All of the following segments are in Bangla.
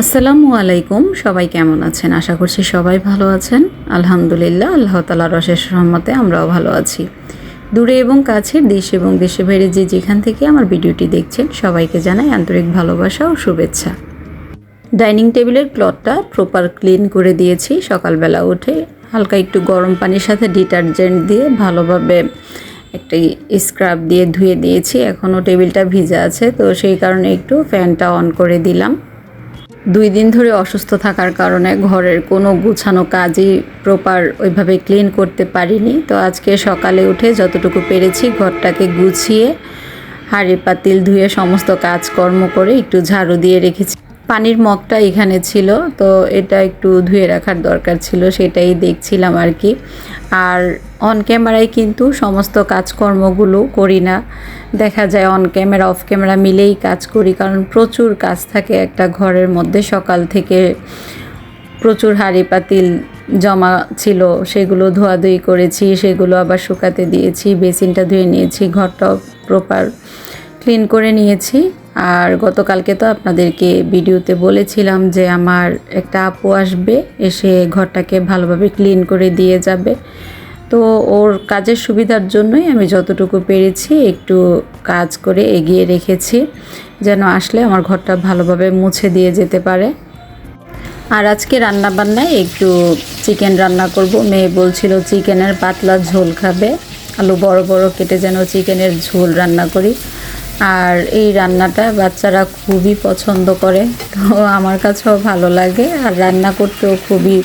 আসসালামু আলাইকুম, সবাই কেমন আছেন? আশা করছি সবাই ভালো আছেন। আলহামদুলিল্লাহ, আল্লাহ তালার অশেষ রহমতে আমরাও ভালো আছি। দূরে এবং কাছের দেশ এবং দেশে বাইরে যে যেখান থেকে আমার ভিডিওটি দেখছেন, সবাইকে জানাই আন্তরিক ভালোবাসা ও শুভেচ্ছা। ডাইনিং টেবিলের ক্লথটা প্রপার ক্লিন করে দিয়েছি। সকালবেলা উঠে হালকা একটু গরম পানির সাথে ডিটারজেন্ট দিয়ে ভালোভাবে একটা স্ক্রাব দিয়ে ধুয়ে দিয়েছি। এখনও টেবিলটা ভিজা আছে, তো সেই কারণে একটু ফ্যানটা অন করে দিলাম। দুই দিন ধরে অসুস্থ থাকার কারণে ঘরের কোনো গুছানো কাজই প্রপার ওইভাবে ক্লিন করতে পারিনি। তো আজকে সকালে উঠে যতটুকু পেরেছি ঘরটাকে গুছিয়ে, হাড়ি, পাতিল ধুয়ে সমস্ত কাজকর্ম করে একটু ঝাড়ু দিয়ে রেখেছি। পানির মগটা এখানে ছিল, তো এটা একটু ধুয়ে রাখার দরকার ছিল, সেটাই দেখছিলাম আর কি। আর অন ক্যামেরায় কিন্তু সমস্ত কাজকর্মগুলো করি না। দেখা যায় অন ক্যামেরা অফ ক্যামেরা মিলেই কাজ করি, কারণ প্রচুর কাজ থাকে একটা ঘরের মধ্যে। সকাল থেকে প্রচুর হাঁড়ি পাতিল জমা ছিল, সেগুলো ধোয়াধুয়ি করেছি, সেগুলো আবার শুকাতে দিয়েছি, বেসিনটা ধুয়ে নিয়েছি, ঘরটাও প্রপার ক্লিন করে নিয়েছি। আর গতকালকে তো আপনাদেরকে ভিডিওতে বলেছিলাম যে আমার একটা আপু আসবে, এসে ঘরটাকে ভালোভাবে ক্লিন করে দিয়ে যাবে। তো ওর কাজের সুবিধার জন্যই আমি যতটুকু পেরেছি একটু কাজ করে এগিয়ে রেখেছি, যেন আসলে আমার ঘরটা ভালোভাবে মুছে দিয়ে যেতে পারে। আর আজকে রান্না বান্নায় একটু চিকেন রান্না করব। মেয়ে বলছিল, চিকেনের পাতলা ঝোল খাবে। আলু বড় বড় কেটে যেন চিকেনের ঝোল রান্না করি। আর এই রান্নাটা বাচ্চারা খুবই পছন্দ করে, তো আমার কাছেও ভালো লাগে। আর রান্না করতেও খুবই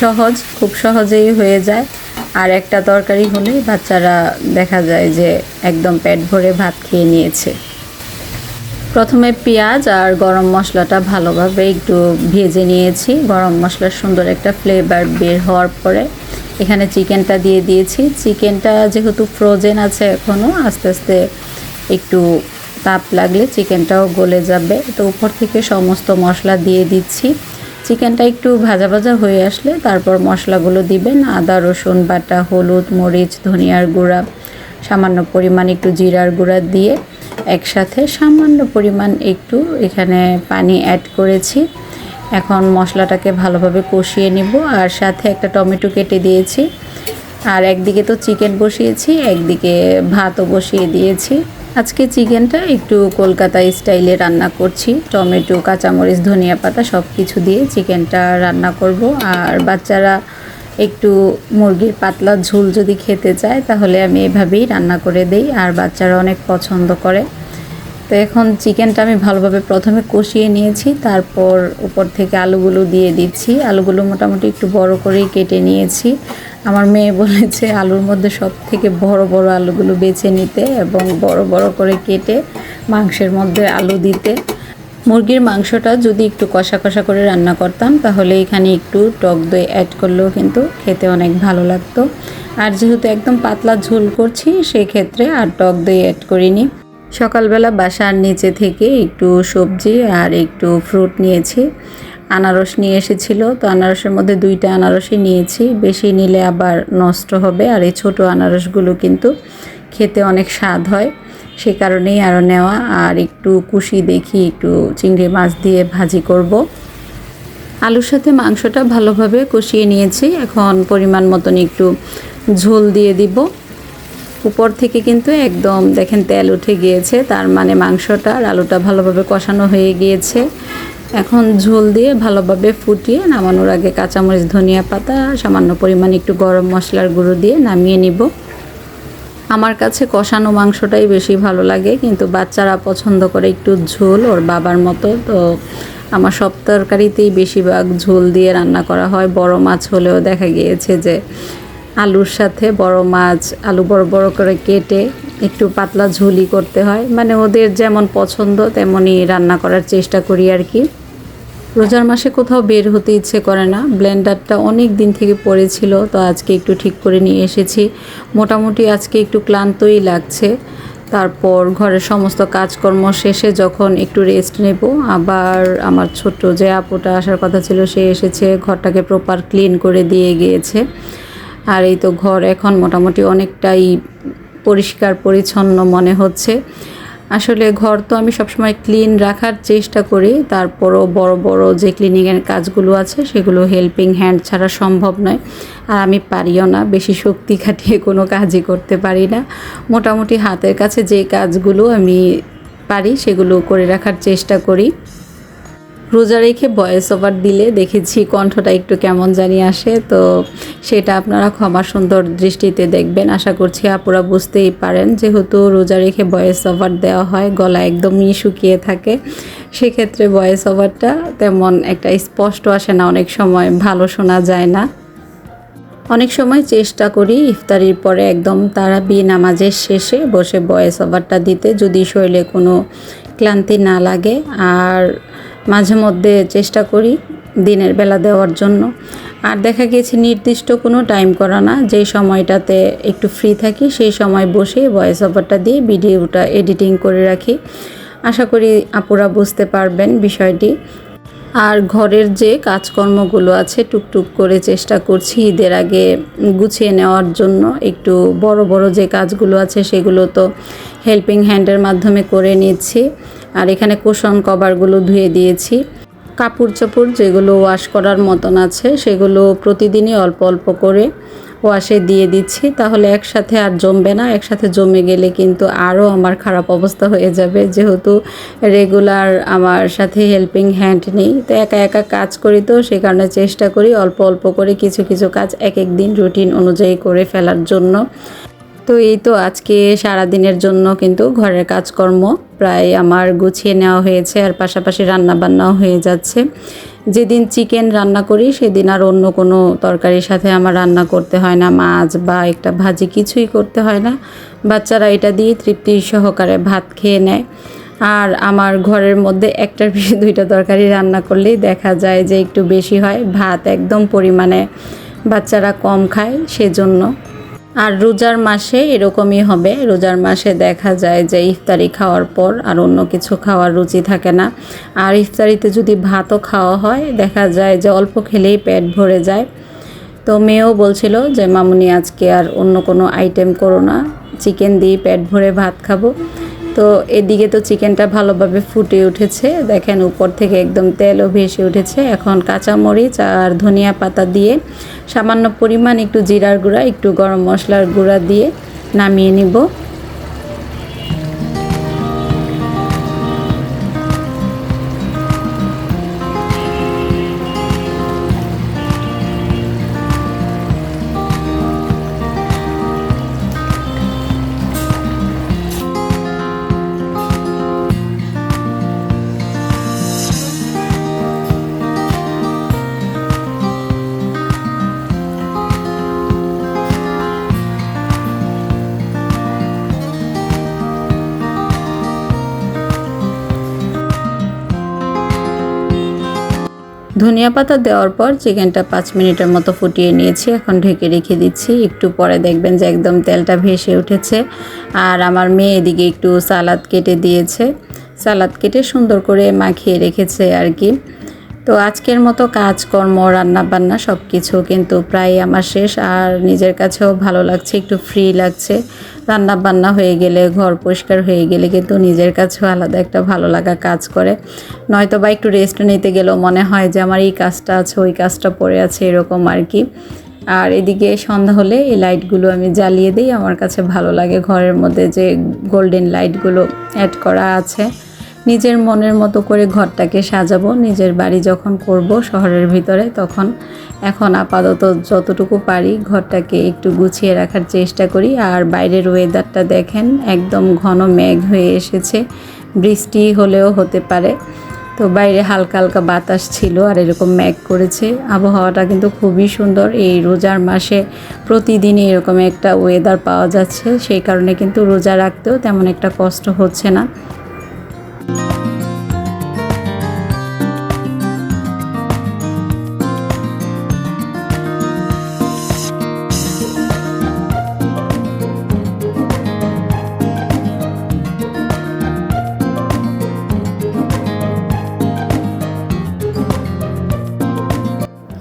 সহজ, খুব সহজেই হয়ে যায়। আর একটা তরকারি হলেই বাচ্চারা দেখা যায় যে একদম পেট ভরে ভাত খেয়ে নিয়েছে। প্রথমে পেঁয়াজ আর গরম মশলাটা ভালোভাবে একটু ভেজে নিয়েছি। গরম মশলার সুন্দর একটা ফ্লেভার বের হওয়ার পরে এখানে চিকেনটা দিয়ে দিয়েছি। চিকেনটা যেহেতু ফ্রোজেন আছে এখনও আস্তে আস্তে একটু তাপ লাগলে চিকেনটাও গলে যাবে। তো উপর থেকে সমস্ত মশলা দিয়ে দিচ্ছি। চিকেনটা একটু ভাজা ভাজা হয়ে আসলে তারপর মশলাগুলো দিবেন। আদা, রসুন, বাটা, হলুদ, মরিচ, ধনিয়ার গুঁড়া, সামান্য পরিমাণ একটু জিরার গুঁড়া দিয়ে একসাথে সামান্য পরিমাণ একটু এখানে পানি অ্যাড করেছি। এখন মশলাটাকে ভালোভাবে কষিয়ে নিব আর সাথে একটা টমেটো কেটে দিয়েছি। আর একদিকে তো চিকেন বসিয়েছি, একদিকে ভাতও বসিয়ে দিয়েছি। আজকে চিকেনটা একটু কলকাতা স্টাইলে রান্না করছি। টমেটো, কাঁচামরিচ, ধনিয়া পাতা সব কিছু দিয়ে চিকেনটা রান্না করব। আর বাচ্চারা একটু মুরগির পাতলা ঝোল যদি খেতে চায়, তাহলে আমি এভাবেই রান্না করে দেই, আর বাচ্চারা অনেক পছন্দ করে। তো এখন চিকেনটা আমি ভালোভাবে প্রথমে কষিয়ে নিয়েছি, তারপর উপর থেকে আলুগুলো দিয়ে দিচ্ছি। আলুগুলো মোটামুটি একটু বড় করেই কেটে নিয়েছি। আমার মেয়ে বলেছে আলুর মধ্যে সব থেকে বড় বড় আলুগুলো বেছে নিতে এবং বড় বড় করে কেটে মাংসের মধ্যে আলু দিতে। মুরগির মাংসটা যদি একটু কষা কষা করে রান্না করতাম, তাহলে এখানে একটু টক দই অ্যাড করলেও কিন্তু খেতে অনেক ভালো লাগতো। আর যেহেতু একদম পাতলা ঝোল করছি, সেক্ষেত্রে আর টক দই অ্যাড করিনি। সকালবেলা বাসার নিচে থেকে একটু সবজি আর একটু ফ্রুট নিয়েছি। আনারস নিয়ে এসেছিল। তো আনারসের মধ্যে দুইটা আনারসই নিয়েছি। বেশি নিলে আবার নষ্ট হবে। আর এই ছোটো আনারসগুলো কিন্তু খেতে অনেক স্বাদ হয়। সে কারণেই আরও নেওয়া। আর একটু কুশি দেখি, একটু চিংড়ি মাছ দিয়ে ভাজি করব। আলুর সাথে মাংসটা ভালোভাবে কষিয়ে নিয়েছি। এখন পরিমাণ মতন একটু ঝোল দিয়ে দিব। উপর থেকে কিন্তু একদম, দেখেন তেল উঠে গিয়েছে। তার মানে মাংসটা আর আলুটা ভালোভাবে কষানো হয়ে গিয়েছে। এখন ঝোল দিয়ে ভালোভাবে ফুটিয়ে নামানোর আগে কাঁচামরিচ, ধনিয়া পাতা, সামান্য পরিমাণ একটু গরম মশলার গুঁড়ো দিয়ে নামিয়ে নিব। আমার কাছে কষানো মাংসটাই বেশি ভালো লাগে, কিন্তু বাচ্চারা পছন্দ করে একটু ঝোল, ওর বাবার মতো। তো আমার সব তরকারিতেই বেশিরভাগ ঝোল দিয়ে রান্না করা হয়। বড় মাছ হলেও দেখা গিয়েছে যে আলুর সাথে বড় মাছ, আলু বড় বড় করে কেটে একটু পাতলা ঝুলি করতে হয়। মানে ওদের যেমন পছন্দ, তেমনই রান্না করার চেষ্টা করি আর কি। রোজার মাসে কোথাও বের হতে ইচ্ছে করে না। ব্লেন্ডারটা অনেক দিন থেকে পড়েছিল, তো আজকে একটু ঠিক করে নিয়ে এসেছি। মোটামুটি আজকে একটু ক্লান্তই লাগছে। তারপর ঘরের সমস্ত কাজকর্ম শেষে যখন একটু রেস্ট নেব, আবার আমার ছোট্ট যে আপুটা আসার কথা ছিল, সে এসেছে, ঘরটাকে প্রপার ক্লিন করে দিয়ে গিয়েছে। আর এই তো ঘর এখন মোটামুটি অনেকটাই পরিষ্কার, পরিচ্ছন্ন মনে হচ্ছে। আসলে ঘর তো আমি সবসময় ক্লিন রাখার চেষ্টা করি, তারপরও বড় বড় যে ক্লিনিংয়ের কাজগুলো আছে, সেগুলো হেল্পিং হ্যান্ড ছাড়া সম্ভব নয়। আর আমি পারিও না, বেশি শক্তি খাটিয়ে কোনো কাজই করতে পারি না। মোটামুটি হাতের কাছে যে কাজগুলো আমি পারি, সেগুলো করে রাখার চেষ্টা করি। রোজা রেখে ভয়েস ওভার দিলে দেখেছি কণ্ঠটা একটু কেমন জানি আসে, তো সেটা আপনারা ক্ষমা সুন্দর দৃষ্টিতে দেখবেন। আশা করছি আপুরা বুঝতেই পারেন, যেহেতু রোজা রেখে ভয়েস ওভার দেওয়া হয়, গলা একদমই শুকিয়ে থাকে, সেক্ষেত্রে ভয়েস ওভারটা তেমন একটা স্পষ্ট আসে না, অনেক সময় ভালো শোনা যায় না। অনেক সময় চেষ্টা করি ইফতারির পরে একদম তারাবি নামাজের শেষে বসে ভয়েস ওভারটা দিতে, যদি শরীরে কোনো ক্লান্তি না লাগে। আর মাঝে মধ্যে চেষ্টা করি দিনের বেলা দেওয়ার জন্য। আর দেখা গিয়েছে নির্দিষ্ট কোনো টাইম করা না। যেই সময়টাতে একটু ফ্রি থাকি, সেই সময় বসে ভয়েস ওভারটা দিয়ে ভিডিওটা এডিটিং করে রাখি। আশা করি আপুরা বুঝতে পারবেন বিষয়টি। আর ঘরের যে কাজকর্মগুলো আছে, টুকটুক করে চেষ্টা করছি ঈদের আগে গুছিয়ে নেওয়ার জন্য। একটু বড় বড় যে কাজগুলো আছে, সেগুলো তো হেল্পিং হ্যান্ডের মাধ্যমে করে নিচ্ছি। আর এখানে কুশন কভারগুলো ধুয়ে দিয়েছি। কাপড় চোপড় যেগুলো ওয়াশ করার মতন আছে, সেগুলো প্রতিদিনই অল্প অল্প করে ওয়াশে দিয়ে দিচ্ছি। তাহলে একসাথে আর জমবে না, একসাথে জমে গেলে কিন্তু আরও আমার খারাপ অবস্থা হয়ে যাবে। যেহেতু রেগুলার আমার সাথে হেল্পিং হ্যান্ড নেই, তো একা একা কাজ করি তো সে কারণে চেষ্টা করি অল্প অল্প করে কিছু কিছু কাজ এক এক দিন রুটিন অনুযায়ী করে ফেলার জন্য। তো এই তো আজকে সারা দিনের জন্য কিন্তু ঘরের কাজকর্ম প্রায় আমার গুছিয়ে নেওয়া হয়েছে আর পাশাপাশি রান্না বান্নাও হয়ে যাচ্ছে। যেদিন চিকেন রান্না করি, সেদিন আর অন্য কোনো তরকারির সাথে আমার রান্না করতে হয় না। মাছ বা একটা ভাজি কিছুই করতে হয় না। বাচ্চারা এটা দিয়ে তৃপ্তি সহকারে ভাত খেয়ে নেয়। আর আমার ঘরের মধ্যে একটার বেশি দুইটা তরকারি রান্না করলেই দেখা যায় যে একটু বেশি হয়। ভাত একদম পরিমাণে বাচ্চারা কম খায় সেজন্য। আর রোজার মাসে এরকমই হবে। রোজার মাসে দেখা যায় যে ইফতারি খাওয়ার পর আর অন্য কিছু খাওয়ার রুচি থাকে না। আর ইফতারিতে যদি ভাতও খাওয়া হয়, দেখা যায় যে অল্প খেলেই পেট ভরে যায়। তো মেয়েও বলছিল যে, মামুনি, আজকে আর অন্য কোনো আইটেম করো না। চিকেন দিয়ে পেট ভরে ভাত খাব। তো এদিকে তো চিকেনটা ভালোভাবে ফুটে উঠেছে। দেখেন উপর থেকে একদম তেলও ভেসে উঠেছে। এখন কাঁচামরিচ আর ধনিয়া পাতা দিয়ে সামান্য পরিমাণ একটু জিরার গুঁড়া, একটু গরম মশলার গুঁড়া দিয়ে নামিয়ে নিব। ধনিয়া পাতা দেওয়ার পর চিকেনটা পাঁচ মিনিটের মতো ফুটিয়ে নিয়েছি। এখন ঢেকে রেখে দিচ্ছি। একটু পরে দেখবেন যে একদম তেলটা ভেসে উঠেছে। আর আমার মেয়ে এদিকে একটু সালাদ কেটে দিয়েছে। সালাদ কেটে সুন্দর করে মাখিয়ে রেখেছে আর কি। তো আজকের মতো কাজকর্ম রান্না বান্না সব কিছু কিন্তু প্রায় আমার শেষ। আর নিজের কাছেও ভালো লাগছে, একটু ফ্রি লাগছে। রান্না বান্না হয়ে গেলে, ঘর পরিষ্কার হয়ে গেলে কিন্তু নিজের কাছেও আলাদা একটা ভালো লাগা কাজ করে। নয়তো বা একটু রেস্ট নিতে গেলেও মনে হয় যে আমার এই কাজটা আছে, ওই কাজটা পড়ে আছে, এরকম আর কি। আর এদিকে সন্ধ্যা হলে এই লাইটগুলো আমি জ্বালিয়ে দিই। আমার কাছে ভালো লাগে ঘরের মধ্যে যে গোল্ডেন লাইটগুলো অ্যাড করা আছে। নিজের মনের মতো করে ঘরটাকে সাজাবো, নিজের বাড়ি যখন করব শহরের ভিতরে, তখন এখন আপাতত যতটুকু পারি ঘরটাকে একটু গুছিয়ে রাখার চেষ্টা করি। আর বাইরের ওয়েদারটা দেখেন, একদম ঘন মেঘ হয়ে এসেছে। বৃষ্টি হলেও হতে পারে। তো বাইরে হালকা হালকা বাতাস ছিল আর এরকম ম্যাগ করেছে। আবহাওয়াটা কিন্তু খুবই সুন্দর। এই রোজার মাসে প্রতিদিনই এরকম একটা ওয়েদার পাওয়া যাচ্ছে। সেই কারণে কিন্তু রোজা রাখতেও তেমন একটা কষ্ট হচ্ছে না। Bye.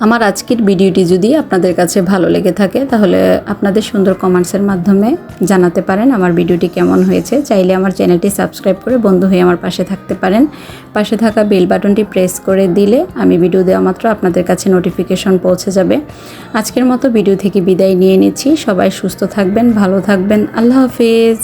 আমার আজকের ভিডিওটি যদি আপনাদের কাছে ভালো লেগে থাকে, তাহলে আপনাদের সুন্দর কমেন্টসের মাধ্যমে জানাতে পারেন আমার ভিডিওটি কেমন হয়েছে। চাইলে আমার চ্যানেলটি সাবস্ক্রাইব করে বন্ধু হয়ে আমার পাশে থাকতে পারেন। পাশে থাকা বেল বাটনটি প্রেস করে দিলে আমি ভিডিও দেওয়া মাত্র আপনাদের কাছে নোটিফিকেশন পৌঁছে যাবে। আজকের মতো ভিডিও থেকে বিদায় নিয়ে নিচ্ছি। সবাই সুস্থ থাকবেন, ভালো থাকবেন। আল্লাহ হাফিজ।